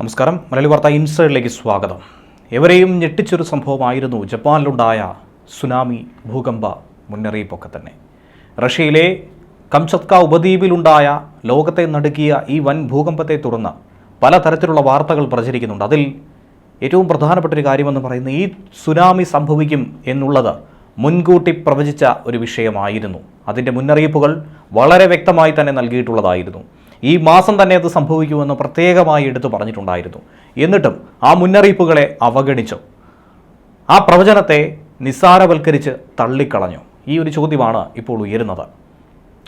നമസ്കാരം. മലയാളി വാർത്ത ഇൻസൈഡിലേക്ക് സ്വാഗതം. എവരെയും ഞെട്ടിച്ചൊരു സംഭവമായിരുന്നു. ജപ്പാനിലുണ്ടായ സുനാമി ഭൂകമ്പ മുന്നറിയിപ്പൊക്കെ തന്നെ. റഷ്യയിലെ കംചത്ക ഉപദ്വീപിലുണ്ടായ ലോകത്തെ നടുക്കിയ ഈ വൻ ഭൂകമ്പത്തെ തുടർന്ന് പലതരത്തിലുള്ള വാർത്തകൾ പ്രചരിക്കുന്നുണ്ട്. അതിൽ ഏറ്റവും പ്രധാനപ്പെട്ട ഒരു കാര്യമെന്ന് പറയുന്നത് ഈ സുനാമി സംഭവിക്കും എന്നുള്ളത് മുൻകൂട്ടി പ്രവചിച്ച ഒരു വിഷയമായിരുന്നു. അതിന്റെ മുന്നറിയിപ്പുകൾ വളരെ വ്യക്തമായി തന്നെ നൽകിയിട്ടുള്ളതായിരുന്നു. ഈ മാസം തന്നെ അത് സംഭവിക്കുമെന്ന് പ്രത്യേകമായി എടുത്തു പറഞ്ഞിട്ടുണ്ടായിരുന്നു. എന്നിട്ടും ആ മുന്നറിയിപ്പുകളെ അവഗണിച്ചു. ആ പ്രവചനത്തെ നിസ്സാരവൽക്കരിച്ച് തള്ളിക്കളഞ്ഞു. ഈ ഒരു ചോദ്യമാണ് ഇപ്പോൾ ഉയരുന്നത്.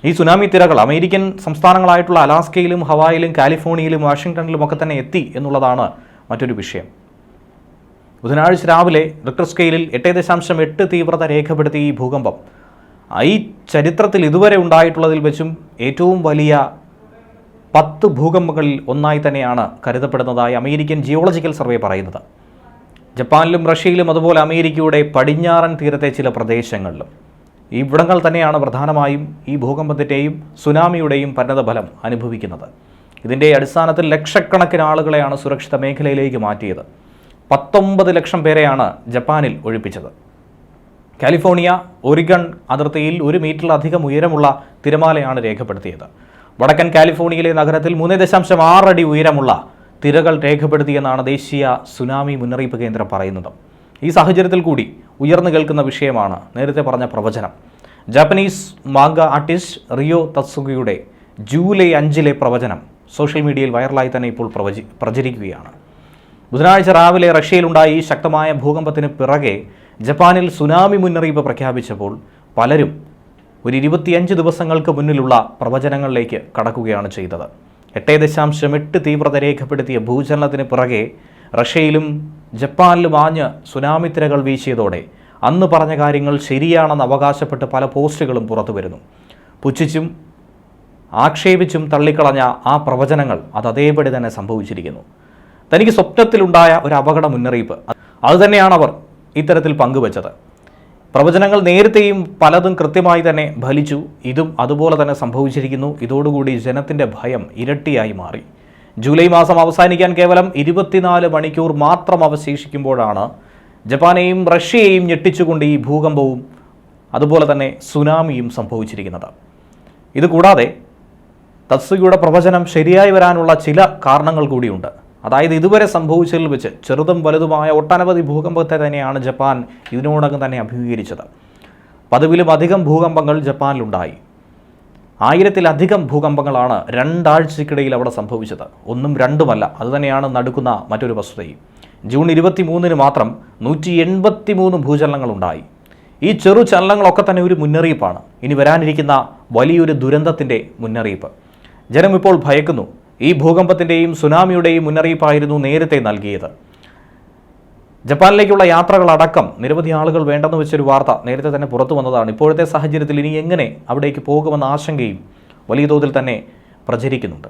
ഈ സുനാമി തിരകൾ അമേരിക്കൻ സംസ്ഥാനങ്ങളായിട്ടുള്ള അലാസ്കയിലും ഹവായിലും കാലിഫോർണിയയിലും വാഷിങ്ടണിലും ഒക്കെ തന്നെ എത്തി എന്നുള്ളതാണ് മറ്റൊരു വിഷയം. ബുധനാഴ്ച രാവിലെ റിക്ടർ സ്കെയിലിൽ എട്ട് ദശാംശം എട്ട് തീവ്രത രേഖപ്പെടുത്തിയ ഈ ഭൂകമ്പം ഈ ചരിത്രത്തിൽ ഇതുവരെ ഉണ്ടായിട്ടുള്ളതിൽ വെച്ചും ഏറ്റവും വലിയ പത്ത് ഭൂകമ്പങ്ങളിൽ ഒന്നായി തന്നെയാണ് കരുതപ്പെടുന്നതായി അമേരിക്കൻ ജിയോളജിക്കൽ സർവേ പറയുന്നത്. ജപ്പാനിലും റഷ്യയിലും അതുപോലെ അമേരിക്കയുടെ പടിഞ്ഞാറൻ തീരത്തെ ചില പ്രദേശങ്ങളിലും. ഇവിടങ്ങൾ തന്നെയാണ് പ്രധാനമായും ഈ ഭൂകമ്പത്തിന്റെയും സുനാമിയുടെയും പരിണതഫലം അനുഭവിക്കുന്നത്. ഇതിന്റെ അടിസ്ഥാനത്തിൽ ലക്ഷക്കണക്കിന് ആളുകളെയാണ് സുരക്ഷിത മേഖലയിലേക്ക് മാറ്റിയത്. പത്തൊമ്പത് ലക്ഷം പേരെയാണ് ജപ്പാനിൽ ഒഴിപ്പിച്ചത്. കാലിഫോർണിയ ഒറിഗൺ അതിർത്തിയിൽ ഒരു മീറ്ററിലധികം ഉയരമുള്ള തിരമാലയാണ് രേഖപ്പെടുത്തിയത്. വടക്കൻ കാലിഫോർണിയയിലെ നഗരത്തിൽ മൂന്ന് ദശാംശം ആറടി ഉയരമുള്ള തിരകൾ രേഖപ്പെടുത്തിയെന്നാണ് ദേശീയ സുനാമി മുന്നറിയിപ്പ് കേന്ദ്രം പറയുന്നത്. ഈ സാഹചര്യത്തിൽ കൂടി ഉയർന്നു കേൾക്കുന്ന വിഷയമാണ് നേരത്തെ പറഞ്ഞ പ്രവചനം. ജാപ്പനീസ് മാങ്ക ആർട്ടിസ്റ്റ് റിയോ തത്സുഗയുടെ ജൂലൈ അഞ്ചിലെ പ്രവചനം സോഷ്യൽ മീഡിയയിൽ വൈറലായി തന്നെ ഇപ്പോൾ പ്രവചി പ്രചരിക്കുകയാണ്. ബുധനാഴ്ച രാവിലെ റഷ്യയിലുണ്ടായ ഈ ശക്തമായ ഭൂകമ്പത്തിന് പിറകെ ജപ്പാനിൽ സുനാമി മുന്നറിയിപ്പ് പ്രഖ്യാപിച്ചപ്പോൾ പലരും ഒരു ഇരുപത്തിയഞ്ച് ദിവസങ്ങൾക്ക് മുന്നിലുള്ള പ്രവചനങ്ങളിലേക്ക് കടക്കുകയാണ് ചെയ്തത്. എട്ട് ദശാംശം എട്ട് തീവ്രത രേഖപ്പെടുത്തിയ ഭൂചലനത്തിന് പുറകെ റഷ്യയിലും ജപ്പാനിലും ആഞ്ഞ് സുനാമി തിരകൾ വീശിയതോടെ അന്ന് പറഞ്ഞ കാര്യങ്ങൾ ശരിയാണെന്ന് അവകാശപ്പെട്ട് പല പോസ്റ്റുകളും പുറത്തു വരുന്നു. പുച്ഛിച്ചും ആക്ഷേപിച്ചും തള്ളിക്കളഞ്ഞ ആ പ്രവചനങ്ങൾ അത് അതേപടി തന്നെ സംഭവിച്ചിരിക്കുന്നു. തനിക്ക് സ്വപ്നത്തിലുണ്ടായ ഒരു അപകട മുന്നറിയിപ്പ്. അതുതന്നെയാണ് അവർ ഇത്തരത്തിൽ പങ്കുവച്ചത്. പ്രവചനങ്ങൾ നേരത്തെയും പലതും കൃത്യമായി തന്നെ ഫലിച്ചു. ഇതും അതുപോലെ തന്നെ സംഭവിച്ചിരിക്കുന്നു. ഇതോടുകൂടി ജനത്തിന്റെ ഭയം ഇരട്ടിയായി മാറി. ജൂലൈ മാസം അവസാനിക്കാൻ കേവലം ഇരുപത്തിനാല് മണിക്കൂർ മാത്രം അവശേഷിക്കുമ്പോഴാണ് ജപ്പാനെയും റഷ്യയെയും ഞെട്ടിച്ചുകൊണ്ട് ഈ ഭൂകമ്പവും അതുപോലെ തന്നെ സുനാമിയും സംഭവിച്ചിരിക്കുന്നത്. ഇതുകൂടാതെ തത്സുകയുടെ പ്രവചനം ശരിയായി വരാനുള്ള ചില കാരണങ്ങൾ കൂടിയുണ്ട്. അതായത് ഇതുവരെ സംഭവിച്ചതിൽ വെച്ച് ചെറുതും വലുതുമായ ഒട്ടനവധി ഭൂകമ്പത്തെ തന്നെയാണ് ജപ്പാൻ ഇതിനോടകം തന്നെ അഭിമുഖീകരിച്ചത്. പതിവിലും അധികം ഭൂകമ്പങ്ങൾ ജപ്പാനിലുണ്ടായി. ആയിരത്തിലധികം ഭൂകമ്പങ്ങളാണ് രണ്ടാഴ്ചക്കിടയിൽ അവിടെ സംഭവിച്ചത്. ഒന്നും രണ്ടുമല്ല അതുതന്നെയാണ് നടുക്കുന്ന മറ്റൊരു വസ്തുതയും. ജൂൺ ഇരുപത്തി മൂന്നിന് മാത്രം നൂറ്റി എൺപത്തി മൂന്ന് ഭൂചലനങ്ങളുണ്ടായി. ഈ ചെറു ചലനങ്ങളൊക്കെ തന്നെ ഒരു മുന്നറിയിപ്പാണ്. ഇനി വരാനിരിക്കുന്ന വലിയൊരു ദുരന്തത്തിന്റെ മുന്നറിയിപ്പ്. ജനം ഇപ്പോൾ ഭയക്കുന്നു. ഈ ഭൂകമ്പത്തിന്റെയും സുനാമിയുടെയും മുന്നറിയിപ്പായിരുന്നു നേരത്തെ നൽകിയത്. ജപ്പാനിലേക്കുള്ള യാത്രകളടക്കം നിരവധി ആളുകൾ വേണ്ടെന്ന് വെച്ചൊരു വാർത്ത നേരത്തെ തന്നെ പുറത്തു വന്നതാണ്. ഇപ്പോഴത്തെ സാഹചര്യത്തിൽ ഇനി എങ്ങനെ അവിടേക്ക് പോകുമെന്ന ആശങ്കയും വലിയ തോതിൽ തന്നെ പ്രചരിക്കുന്നുണ്ട്.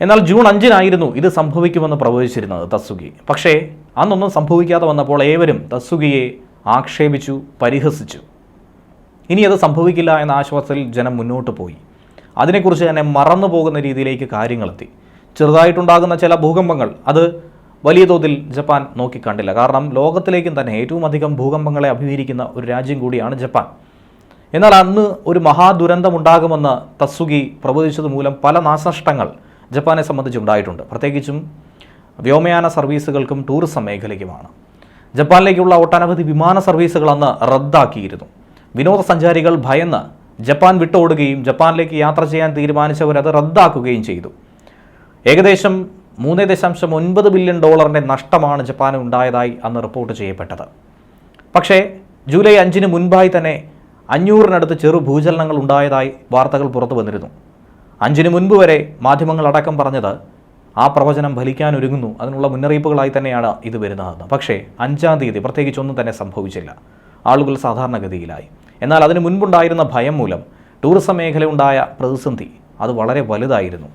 എന്നാൽ ജൂൺ അഞ്ചിനായിരുന്നു ഇത് സംഭവിക്കുമെന്ന് പ്രവചിച്ചിരുന്നത് തസ്സുഗി പക്ഷേ അന്നൊന്നും സംഭവിക്കാതെ വന്നപ്പോൾ ഏവരും തസ്സുഗിയെ ആക്ഷേപിച്ചു പരിഹസിച്ചു. ഇനി അത് സംഭവിക്കില്ല എന്ന ആശ്വാസത്തിൽ ജനം മുന്നോട്ട് പോയി. അതിനെക്കുറിച്ച് തന്നെ മറന്നു പോകുന്ന രീതിയിലേക്ക് കാര്യങ്ങളെത്തി. ചെറുതായിട്ടുണ്ടാകുന്ന ചില ഭൂകമ്പങ്ങൾ അത് വലിയ തോതിൽ ജപ്പാൻ നോക്കിക്കണ്ടില്ല കാരണം ലോകത്തിലേക്കും തന്നെ ഏറ്റവും അധികം ഭൂകമ്പങ്ങളെ അഭിമുഖീകരിക്കുന്ന ഒരു രാജ്യം കൂടിയാണ് ജപ്പാൻ. എന്നാൽ അന്ന് ഒരു മഹാദുരന്തം ഉണ്ടാകുമെന്ന് തസ്സുഗി പ്രവചിച്ചത് മൂലം പല നാശനഷ്ടങ്ങൾ ജപ്പാനെ സംബന്ധിച്ചുണ്ടായിട്ടുണ്ട്. പ്രത്യേകിച്ചും വ്യോമയാന സർവീസുകൾക്കും ടൂറിസം മേഖലയ്ക്കുമാണ്. ജപ്പാനിലേക്കുള്ള ഒട്ടനവധി വിമാന സർവീസുകൾ അന്ന് റദ്ദാക്കിയിരുന്നു. വിനോദസഞ്ചാരികൾ ഭയന്ന് ജപ്പാൻ വിട്ടോടുകയും ജപ്പാനിലേക്ക് യാത്ര ചെയ്യാൻ തീരുമാനിച്ചവർ അത് റദ്ദാക്കുകയും ചെയ്തു. ഏകദേശം മൂന്ന് ദശാംശം ഒൻപത് ബില്യൺ ഡോളറിന്റെ നഷ്ടമാണ് ജപ്പാന് ഉണ്ടായതായി അന്ന് റിപ്പോർട്ട് ചെയ്യപ്പെട്ടത്. പക്ഷേ ജൂലൈ അഞ്ചിന് മുൻപായി തന്നെ അഞ്ഞൂറിനടുത്ത് ചെറു ഭൂചലനങ്ങൾ ഉണ്ടായതായി വാർത്തകൾ പുറത്തു വന്നിരുന്നു. അഞ്ചിന് മുൻപ് വരെ മാധ്യമങ്ങൾ അടക്കം പറഞ്ഞത് ആ പ്രവചനം ഫലിക്കാൻ ഒരുങ്ങുന്നു അതിനുള്ള മുന്നറിയിപ്പുകളായി തന്നെയാണ് ഇത് വരുന്നതെന്ന് പക്ഷേ അഞ്ചാം തീയതി പ്രത്യേകിച്ചൊന്നും തന്നെ സംഭവിച്ചില്ല. ആളുകൾ സാധാരണഗതിയിലായി. എന്നാൽ അതിനു മുൻപുണ്ടായിരുന്ന ഭയം മൂലം ടൂറിസം മേഖലയുണ്ടായ പ്രതിസന്ധി അത് വളരെ വലുതായിരുന്നു.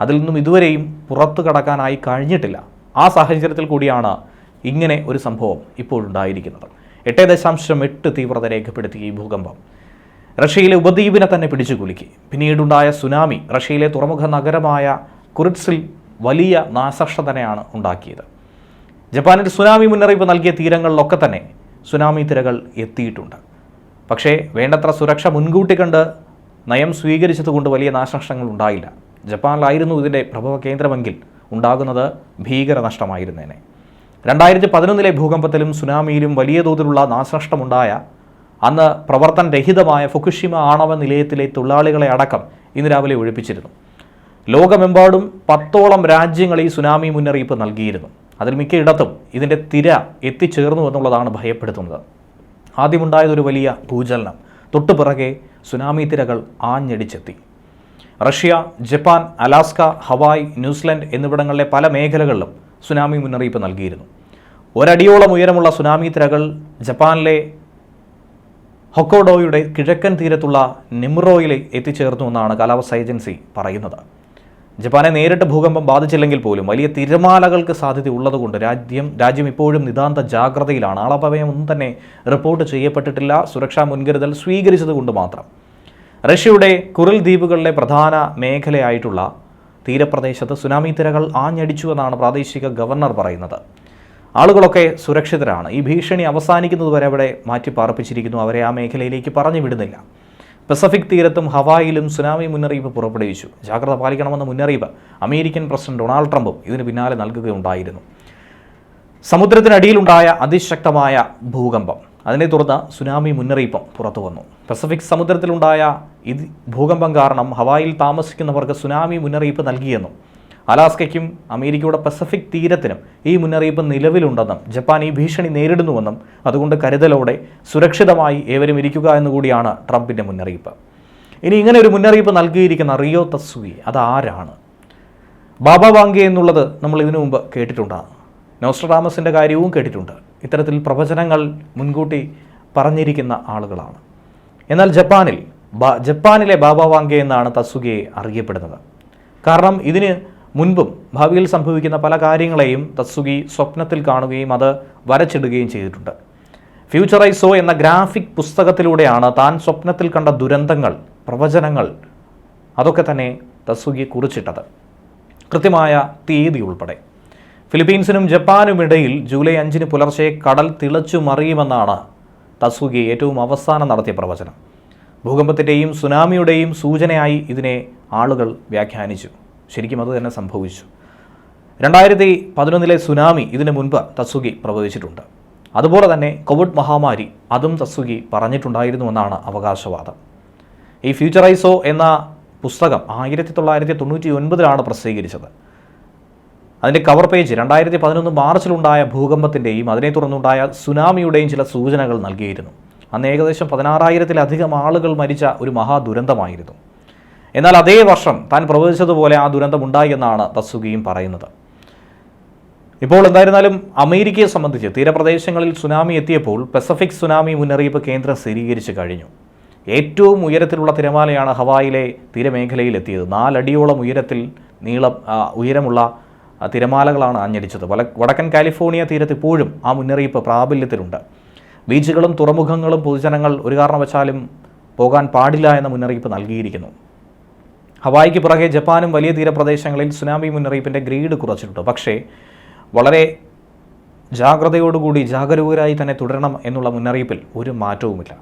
അതിൽ നിന്നും ഇതുവരെയും പുറത്തു കടക്കാനായി കഴിഞ്ഞിട്ടില്ല. ആ സാഹചര്യത്തിൽ കൂടിയാണ് ഇങ്ങനെ ഒരു സംഭവം ഇപ്പോഴുണ്ടായിരിക്കുന്നത് എട്ട് ദശാംശം എട്ട് തീവ്രത രേഖപ്പെടുത്തി ഈ ഭൂകമ്പം. റഷ്യയിലെ ഉപദ്വീപിനെ തന്നെ പിടിച്ചു കുലുക്കി. പിന്നീടുണ്ടായ സുനാമി റഷ്യയിലെ തുറമുഖ നഗരമായ കുറിറ്റ്സിൽ വലിയ നാശക്ഷ തന്നെയാണ് ഉണ്ടാക്കിയത്. ജപ്പാനിൽ സുനാമി മുന്നറിയിപ്പ് നൽകിയ തീരങ്ങളിലൊക്കെ തന്നെ സുനാമി തിരകൾ എത്തിയിട്ടുണ്ട്. പക്ഷേ വേണ്ടത്ര സുരക്ഷ മുൻകൂട്ടി കണ്ട് നയം സ്വീകരിച്ചതുകൊണ്ട് വലിയ നാശനഷ്ടങ്ങൾ ഉണ്ടായില്ല. ജപ്പാനിലായിരുന്നു ഇതിന്റെ പ്രഭവ കേന്ദ്രമെങ്കിൽ ഉണ്ടാകുന്നത് ഭീകര ഭീകരനഷ്ടമായിരുന്നേനെ രണ്ടായിരത്തി പതിനൊന്നിലെ ഭൂകമ്പത്തിലും സുനാമിയിലും വലിയ തോതിലുള്ള നാശനഷ്ടമുണ്ടായ അന്ന് പ്രവർത്തനരഹിതമായ ഫുക്കുഷിമ ആണവ നിലയത്തിലെ തൊഴിലാളികളെ അടക്കം ഇന്ന് രാവിലെ ഒഴിപ്പിച്ചിരുന്നു. ലോകമെമ്പാടും പത്തോളം രാജ്യങ്ങൾ ഈ സുനാമി മുന്നറിയിപ്പ് നൽകിയിരുന്നു. അതിൽ മിക്കയിടത്തും ഇതിന്റെ തിര എത്തിച്ചേർന്നു എന്നുള്ളതാണ് ഭയപ്പെടുത്തുന്നത്. ആദ്യമുണ്ടായതൊരു വലിയ ഭൂചലനം. തൊട്ടു പിറകെ സുനാമി തിരകൾ ആഞ്ഞടിച്ചെത്തി. Russia Japan Alaska Hawaii New Zealand എന്നിവിടങ്ങളിലെ പല മേഖലകളിലും സുനാമി മുന്നറിയിപ്പ് നൽകിയിരുന്നു. ഒരടിയോളം ഉയരമുള്ള സുനാമി തിരകൾ ജപ്പാനിലെ ഹൊക്കോഡോയുടെ കിഴക്കൻ തീരത്തുള്ള നിമ്രോയിലെ എത്തിച്ചേർന്നു എന്നാണ് കാലാവസ്ഥ ഏജൻസി പറയുന്നത്. ജപ്പാനെ നേരിട്ട് ഭൂകമ്പം ബാധിച്ചില്ലെങ്കിൽ പോലും വലിയ തിരമാലകൾക്ക് സാധ്യത ഉള്ളതുകൊണ്ട് രാജ്യം രാജ്യം ഇപ്പോഴും നിതാന്ത ജാഗ്രതയിലാണ്. ആളപായം ഒന്നും തന്നെ റിപ്പോർട്ട് ചെയ്യപ്പെട്ടിട്ടില്ല. സുരക്ഷാ മുൻകരുതൽ സ്വീകരിച്ചതുകൊണ്ട് മാത്രം. റഷ്യയുടെ കുറിൽ ദ്വീപുകളിലെ പ്രധാന മേഖലയായിട്ടുള്ള തീരപ്രദേശത്ത് സുനാമി തിരകൾ ആഞ്ഞടിച്ചുവെന്നാണ് പ്രാദേശിക ഗവർണർ പറയുന്നത്. ആളുകളൊക്കെ സുരക്ഷിതരാണ്. ഈ ഭീഷണി അവസാനിക്കുന്നതുവരെ അവിടെ മാറ്റി പാർപ്പിച്ചിരിക്കുന്നു അവരെ ആ മേഖലയിലേക്ക് പറഞ്ഞു വിടുന്നില്ല. പസഫിക് തീരത്തും ഹവായിലും സുനാമി മുന്നറിയിപ്പ് പുറപ്പെടുവിച്ചു. ജാഗ്രത പാലിക്കണമെന്ന മുന്നറിയിപ്പ് അമേരിക്കൻ പ്രസിഡന്റ് ഡൊണാൾഡ് ട്രംപും ഇതിന് പിന്നാലെ നൽകുകയുണ്ടായിരുന്നു. സമുദ്രത്തിനടിയിലുണ്ടായ അതിശക്തമായ ഭൂകമ്പം. അതിനെ തുടർന്ന് സുനാമി മുന്നറിയിപ്പും പുറത്തു വന്നു പസഫിക് സമുദ്രത്തിലുണ്ടായ ഇത് ഭൂകമ്പം കാരണം ഹവായിൽ താമസിക്കുന്നവർക്ക് സുനാമി മുന്നറിയിപ്പ് നൽകിയെന്നും അലാസ്കയ്ക്കും അമേരിക്കയുടെ പസഫിക് തീരത്തിനും ഈ മുന്നറിയിപ്പ് നിലവിലുണ്ടെന്നും ജപ്പാൻ ഈ ഭീഷണി നേരിടുന്നുവെന്നും അതുകൊണ്ട് കരുതലോടെ സുരക്ഷിതമായി ഏവരും ഇരിക്കുക എന്നുകൂടിയാണ് ട്രംപിന്റെ മുന്നറിയിപ്പ്. ഇനി ഇങ്ങനെ ഒരു മുന്നറിയിപ്പ് നൽകിയിരിക്കുന്ന റിയോ തസ്വി അതാരാണ് ബാബ വാങ്കെ എന്നുള്ളത് നമ്മൾ ഇതിനു മുമ്പ് കേട്ടിട്ടുണ്ടാകും നോസ്ട്രഡാമസിന്റെ കാര്യവും കേട്ടിട്ടുണ്ട്. ഇത്തരത്തിൽ പ്രവചനങ്ങൾ മുൻകൂട്ടി പറഞ്ഞിരിക്കുന്ന ആളുകളാണ്. എന്നാൽ ജപ്പാനിൽ ജപ്പാനിലെ ബാബ വാങ്കെ എന്നാണ് തസുഗയെ അറിയപ്പെടുന്നത്. കാരണം ഇതിന് മുൻപും ഭാവിയിൽ സംഭവിക്കുന്ന പല കാര്യങ്ങളെയും തത്സുഗി സ്വപ്നത്തിൽ കാണുകയും അത് വരച്ചിടുകയും ചെയ്തിട്ടുണ്ട്. ഫ്യൂച്ചറൈസോ എന്ന ഗ്രാഫിക് പുസ്തകത്തിലൂടെയാണ് താൻ സ്വപ്നത്തിൽ കണ്ട ദുരന്തങ്ങൾ പ്രവചനങ്ങൾ അതൊക്കെ തന്നെ തസുഗി കുറിച്ചിട്ടത്. കൃത്യമായ തീയതി ഉൾപ്പെടെ. ഫിലിപ്പീൻസിനും ജപ്പാനും ഇടയിൽ ജൂലൈ അഞ്ചിന് പുലർച്ചെ കടൽ തിളച്ചു മറിയുമെന്നാണ് തസുഗി ഏറ്റവും അവസാനം നടത്തിയ പ്രവചനം. ഭൂകമ്പത്തിന്റെയും സുനാമിയുടെയും സൂചനയായി ഇതിനെ ആളുകൾ വ്യാഖ്യാനിച്ചു. ശരിക്കും അത് തന്നെ സംഭവിച്ചു. രണ്ടായിരത്തി പതിനൊന്നിലെ സുനാമി ഇതിനു മുൻപ് തസുഗി പ്രവചിച്ചിട്ടുണ്ട്. അതുപോലെ തന്നെ കോവിഡ് മഹാമാരി അതും തസുഗി പറഞ്ഞിട്ടുണ്ടായിരുന്നുവെന്നാണ് അവകാശവാദം. ഈ ഫ്യൂച്ചറൈസോ എന്ന പുസ്തകം ആയിരത്തി തൊള്ളായിരത്തി തൊണ്ണൂറ്റി ഒൻപതിലാണ് പ്രസിദ്ധീകരിച്ചത്. അതിന്റെ കവർ പേജ് രണ്ടായിരത്തി പതിനൊന്ന് മാർച്ചിലുണ്ടായ ഭൂകമ്പത്തിന്റെയും അതിനെ തുടർന്നുണ്ടായ സുനാമിയുടെയും ചില സൂചനകൾ നൽകിയിരുന്നു. അന്ന് ഏകദേശം പതിനാറായിരത്തിലധികം ആളുകൾ മരിച്ച ഒരു മഹാദുരന്തമായിരുന്നു. എന്നാൽ അതേ വർഷം താൻ പ്രവചിച്ചതുപോലെ ആ ദുരന്തം ഉണ്ടായി എന്നാണ് തസുഗിയും പറയുന്നത്. ഇപ്പോൾ എന്തായിരുന്നാലും അമേരിക്കയെ സംബന്ധിച്ച് തീരപ്രദേശങ്ങളിൽ സുനാമി എത്തിയപ്പോൾ പസഫിക് സുനാമി മുന്നറിയിപ്പ് കേന്ദ്രം സ്ഥിരീകരിച്ചു കഴിഞ്ഞു. ഏറ്റവും ഉയരത്തിലുള്ള തിരമാലയാണ് ഹവായിലെ തീരമേഖലയിൽ എത്തിയത് നാലടിയോളം ഉയരത്തിൽ നീളം ഉയരമുള്ള തിരമാലകളാണ് ആഞ്ഞടിച്ചത്. വടക്കൻ കാലിഫോർണിയ തീരത്ത് ഇപ്പോഴും ആ മുന്നറിയിപ്പ് പ്രാബല്യത്തിലുണ്ട്. ബീച്ചുകളും തുറമുഖങ്ങളും പൊതുജനങ്ങൾ ഒരു കാരണവശാലും പോകാൻ പാടില്ല എന്ന മുന്നറിയിപ്പ് നൽകിയിരിക്കുന്നു. ഹവായിക്ക് പുറകെ ജപ്പാനും വലിയ തീരപ്രദേശങ്ങളിൽ സുനാമി മുന്നറിയിപ്പിന്റെ ഗ്രേഡ് കുറച്ചിട്ടുണ്ട്. പക്ഷേ വളരെ ജാഗ്രതയോടുകൂടി ജാഗരൂകരായി തന്നെ തുടരണം എന്നുള്ള മുന്നറിയിപ്പിൽ ഒരു മാറ്റവുമില്ല.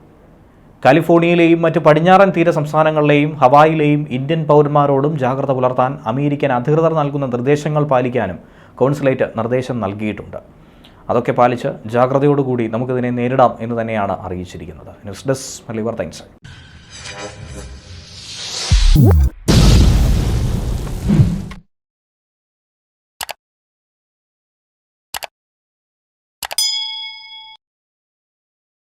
കാലിഫോർണിയയിലെയും മറ്റ് പടിഞ്ഞാറൻ തീര സംസ്ഥാനങ്ങളിലെയും ഹവായിലെയും ഇന്ത്യൻ പൗരന്മാരോടും ജാഗ്രത പുലർത്താൻ അമേരിക്കൻ അധികൃതർ നൽകുന്ന നിർദ്ദേശങ്ങൾ പാലിക്കാനും കോൺസുലേറ്റ് നിർദ്ദേശം നൽകിയിട്ടുണ്ട്. അതൊക്കെ പാലിച്ച് ജാഗ്രതയോടുകൂടി നമുക്കിതിനെ നേരിടാം എന്ന് തന്നെയാണ് അറിയിച്ചിരിക്കുന്നത്. News desk മലിവർ times